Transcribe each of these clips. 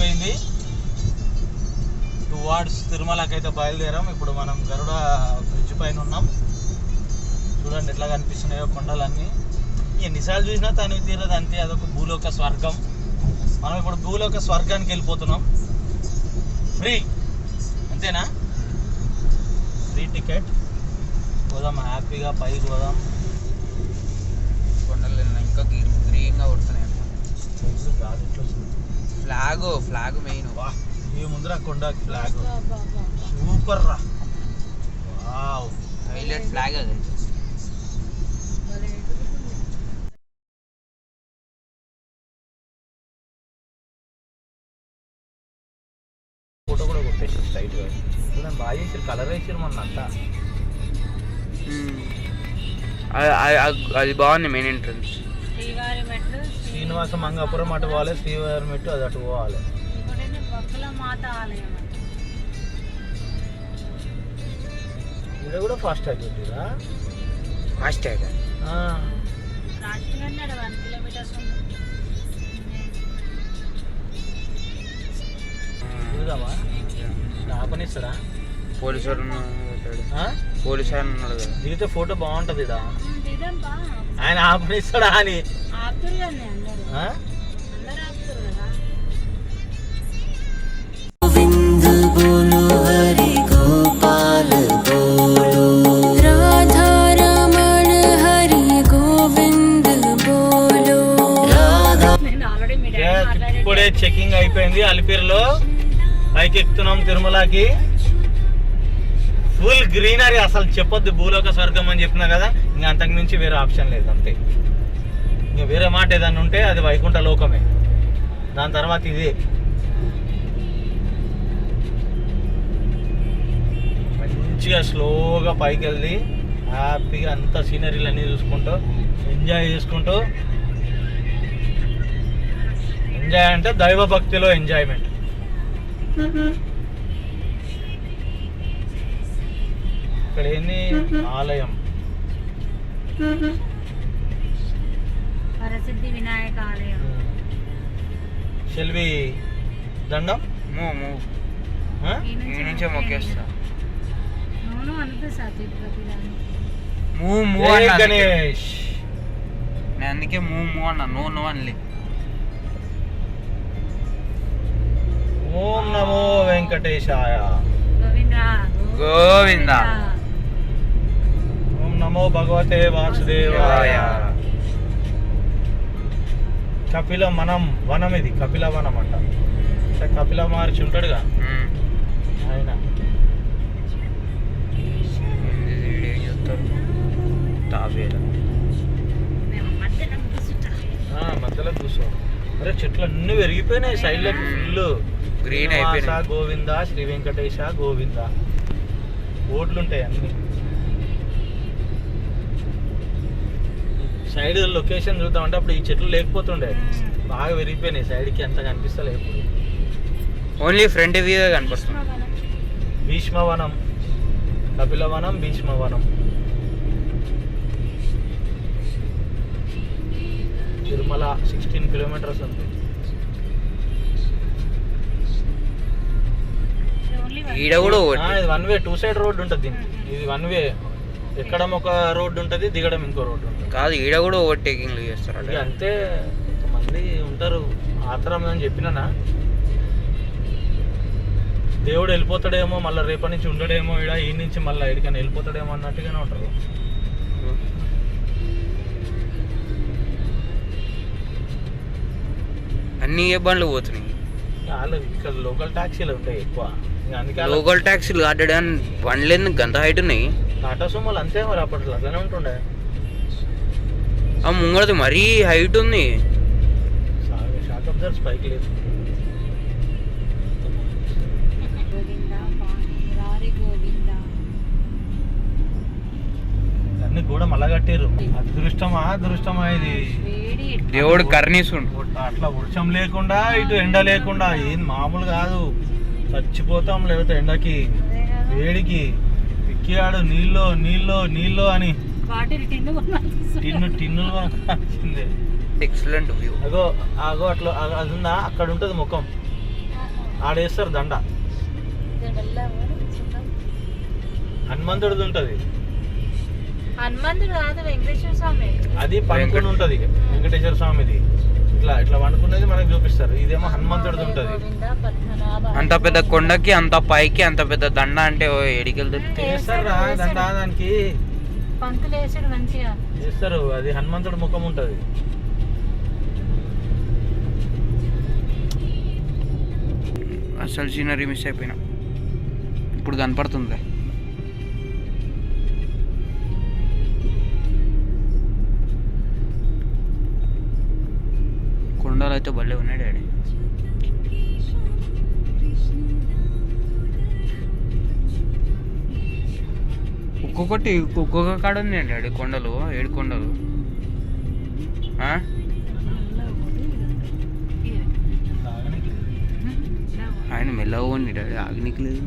అయిపోయింది. టువార్డ్స్ తిరుమలకి అయితే బయలుదేరాం. ఇప్పుడు మనం గరుడ బ్రిడ్జ్ పైన ఉన్నాం. చూడండి ఎట్లా కనిపిస్తున్నాయో కొండలన్నీ. ఎన్నిసార్లు చూసినా తనివి తీరదు అంతే. అదొక భూలోక స్వర్గం. మనం ఇప్పుడు భూలోక స్వర్గానికి వెళ్ళిపోతున్నాం. ఫ్రీ అంతేనా? ఫ్రీ టికెట్ పోదాం హ్యాపీగా పైకి పోదాం. కొండలు ఇంకా గ్రీన్గా కొడుతున్నాయి. కాదు ఇట్లా. ఫ్లాగ్ ఫ్లాగ్ మెయిన్ వా ఈ ముందర కొండ ఫ్లాగ్. సూపర్ రా. వావ్. హైలైట్ ఫ్లాగ్ అది. ఫోటో కూడా బాగా చేసారు కలర్ వేసారు మన అంతా. అది బాగుంది మెయిన్ ఎంట్రన్స్ శ్రీవారి మెట్లు. శ్రీనివాస మంగాపురం అటు పోవాలి శ్రీవారి మెట్టు అది అటు పోవాలి. ఇక్కడ కూడా ఫాస్ట్ ట్యాగ్ పెట్టిరా? ఫాస్ట్ ట్యాగ్ చూద్దామా? ఆపనిస్తారా? పోలీసు పోలీసు ఆయన ఉన్నాడు కదా. దిగితే ఫోటో బాగుంటది ఆయన ఆపనిస్తాడా అని. ఇప్పుడే చెకింగ్ అయిపోయింది అలిపిరిలో. పైకి ఎక్కుతున్నాం తిరుమలకి. ఫుల్ గ్రీనరీ అసలు చెప్పొద్దు భూలోక స్వర్గం అని చెప్పినా కదా ఇంకా అంతకుమించి వేరే ఆప్షన్ లేదు అంతే. ఇంకా వేరే మాట ఏదన్నా ఉంటే అది వైకుంఠ లోకమే. దాని తర్వాత ఇదే. మంచిగా స్లోగా పైకి వెళ్ళి హ్యాపీగా అంత సీనరీలు అన్నీ చూసుకుంటూ ఎంజాయ్ చేసుకుంటూ ఎంజాయ్ అంటే దైవ భక్తిలో ఎంజాయ్మెంట్. ఇక్కడ ఏంది? ఆలయం. వరసిద్ధి వినాయక ఆలయం. షెల్వి దండం? Move move? ఈ నుంచే మొక్కేస్తా. అవును తిరుపతి దాన్ని మూవ్ మూవ్ అన్నా అందుకే. గణేష్. నేను అందుకే మూవ్ మూవ్ అన్నా. నో నో అనలే. ఓం నమో వెంకటేశాయ. గోవిందా. గోవిందా. ఓం నమో భగవతే వాసుదేవాయ. కపిల మనం వనం ఇది కపిల వనం అంట. అంటే కపిల మహర్షి ఉంటాడుగా. ఆయన. మధ్యలో కూర్చో అరే చెట్లు అన్ని పెరిగిపోయినాయి సైడ్లోకి ఫుల్ గ్రీన్ అయిపోయినాయి. గోవింద శ్రీ వెంకటేశ గోవింద. ఓట్లు ఉంటాయి అన్ని. సైడ్ లొకేషన్ చూద్దామంటే అప్పుడు ఈ చెట్లు లేకపోతుండే. బాగా పెరిగిపోయినాయి సైడ్కి అంత కనిపిస్తలే ఇప్పుడు ఓన్లీ ఫ్రంట్ వ్యూ కనిపిస్తుంది భీష్మవనం. కపిలవనం భీష్మవనం. తిరుమల సిక్స్టీన్ కిలోమీటర్స్ ఉంది ఓన్లీ వన్ ఈడ కూడా one way two side road ఉంటుంది దీనికి. ఇది వన్ వే ఎక్కడం ఒక రోడ్ ఉంటుంది దిగడం ఇంకో రోడ్ ఉంటుంది. కాదు ఈడ కూడా ఓవర్టేకింగ్ చేస్తారు ఇక అంతే కొంతమంది ఉంటారు ఆతరం అని చెప్పినానా? దేవుడు వెళ్ళిపోతాడేమో మళ్ళీ రేపటి నుంచి ఉండడేమో ఇడ ఈ నుంచి మళ్ళీ ఎడికైనా వెళ్ళిపోతాడేమో అన్నట్టుగానే ఉంటారు. అన్ని ఏ బండ్లు పోతున్నాయి? వాళ్ళు ఇక్కడ లోకల్ ట్యాక్సీలు ఉంటాయి ఎక్కువ. అందుకే లోకల్ ట్యాక్సీలు కాడడానికి బండ్లు ఎందుకు గంత హైట్ ఉన్నాయి? టాటా సుమోలు అంతే మరి అప్పట్లో అట్లనే ఉంటుండే. ఆ ముంగడది మరీ హైట్ ఉంది. షాక్ అబ్జర్వ్స్ పైకి లేదు. అన్ని కూడా మళ్ళా కట్టారు అదృష్టమా అదృష్టమా ఇది? దేవుడు కర్ణీసుండు అట్లా వర్షం లేకుండా ఇటు ఎండ లేకుండా ఏం మామూలు కాదు. చచ్చిపోతాం లేకపోతే ఎండకి. వేడికి. ఎక్కియాడు నీళ్ళు నీళ్ళు నీళ్ళు అని. బాటిల్ టిన్ను టిన్నులు ఎక్సలెంట్ వ్యూ అగో అగో అట్లా అగ- అది ఉందా? అక్కడ ఉంటుంది ముఖం. ఆడేస్తారు దండ. హనుమంతుడిది ఉంటుంది. హనుమంతుడు కాదు వెంకటేశ్వర స్వామి. అది పండుకుని ఉంటుంది వెంకటేశ్వర స్వామిది. ఇట్లా ఇట్లా వండుకునేది మనకి చూపిస్తారు. ఇదేమో హనుమంతుడిది ఉంటుంది. అంత పెద్ద కొండకి అంత పైకి అంత పెద్ద దండ అంటే ఓ ఎడికెళ్ళి దానికి మంచిగా. చేస్తారు. అది హనుమంతుడి ముఖం ఉంటుంది. అసలు సీనరీ మిస్ అయిపోయినా. ఇప్పుడు కనపడుతుంది కొండలు అయితే భలే ఉన్నాయి డాడీ. ఒక్కొక్కటి ఒక్కొక్క కాడ ఉంది డాడీ కొండలు ఏడు కొండలు. ఆయన మెల్లగా ఉండి డాడీ లేదు.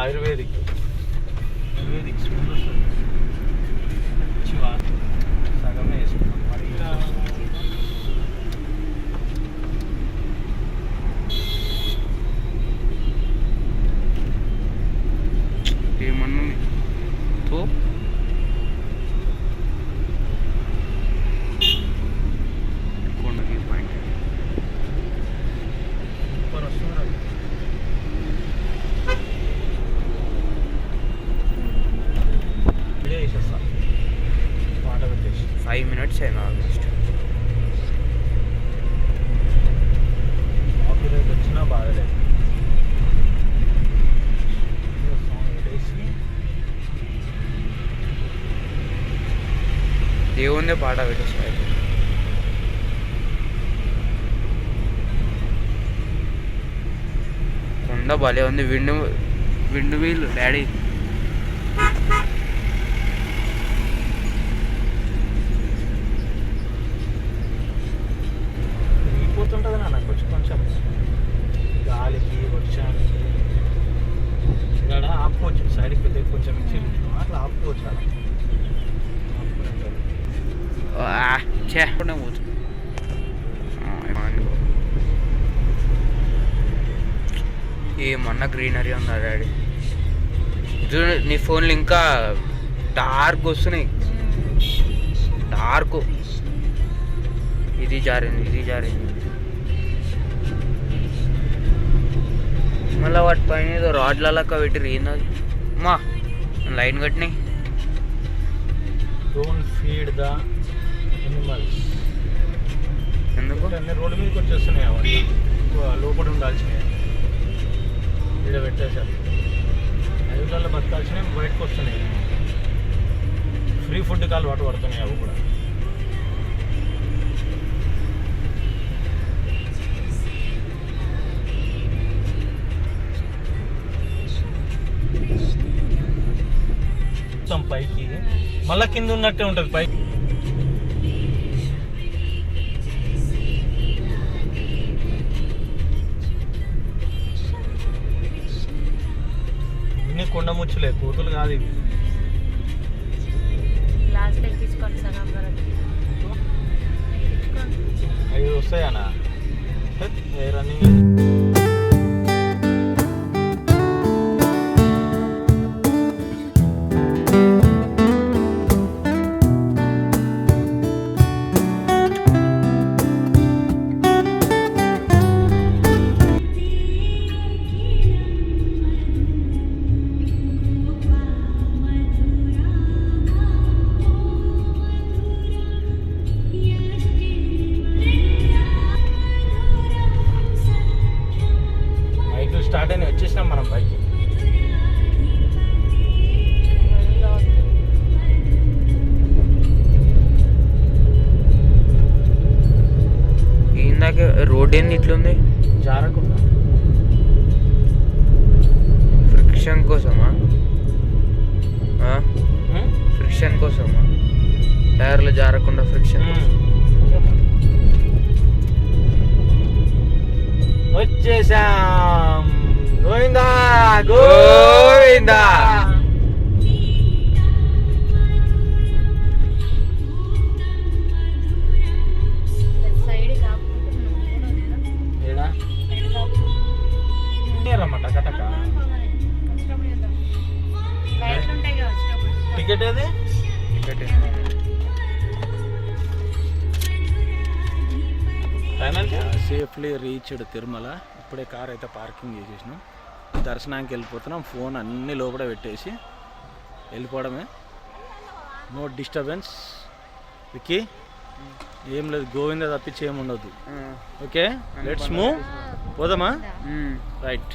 ఆయుర్వేదిక్. ఆయుర్వేదిక్ దేవుణ్ణే పాట పెట్టేసి కొండ భలే ఉంది. Wind wind wheel daddy. ఏమన్నా గ్రీనరీ ఉందా డాడీ? చూడు నీ ఫోన్లో ఇంకా డార్క్ వస్తున్నాయి. డార్క్ ఇది జారింది ఇది జారింది. మళ్ళీ వాటి పైన ఏదో రాడ్ల లెక్క పెట్టి ఏంది మా లైన్ కట్టినాయి. డోంట్ ఫీడ్ ద ఎనిమల్స్ ఎందుకు? రోడ్డు మీదకి వచ్చేస్తున్నాయి లోపల ఉండాల్సినవి. ఇక్కడ పెట్టేశారు అడవులలో బతకాల్సినవి బయటకు వస్తున్నాయి. ఫ్రీ ఫుడ్కి అలవాటు పడుతున్నాయి అవి కూడా. మొత్తం పైకి. మళ్ళా కింద ఉన్నట్టే ఉంటుంది పైకి. కొండ ముచ్చులే కోతులు కాదు ఇవి. లాస్ట్ ఎక్కించుకోండి ఎక్కించుకోండి అవి వస్తాయనా రన్నింగ్? వచ్చేసినాం మనం బైక్ ఇందాక రోడ్ ఏంది ఇట్లుంది? జారకుండా. ఫ్రిక్షన్ కోసమా? ఫ్రిక్షన్ కోసమా? టైర్లు జారకుండా ఫ్రిక్షన్ వచ్చేసాం. Govinda Govinda. Safely reached Tirumala. ఇప్పుడే కార్ అయితే పార్కింగ్ చేసేసినాం. దర్శనానికి వెళ్ళిపోతున్నాం. ఫోన్ అన్ని లోపల పెట్టేసి వెళ్ళిపోవడమే. నో డిస్టర్బెన్స్ విక్కీ ఏం లేదు. గోవింద తప్పించి ఏమి ఉండదు ఓకే లెట్స్ మూవ్ పోదామా? రైట్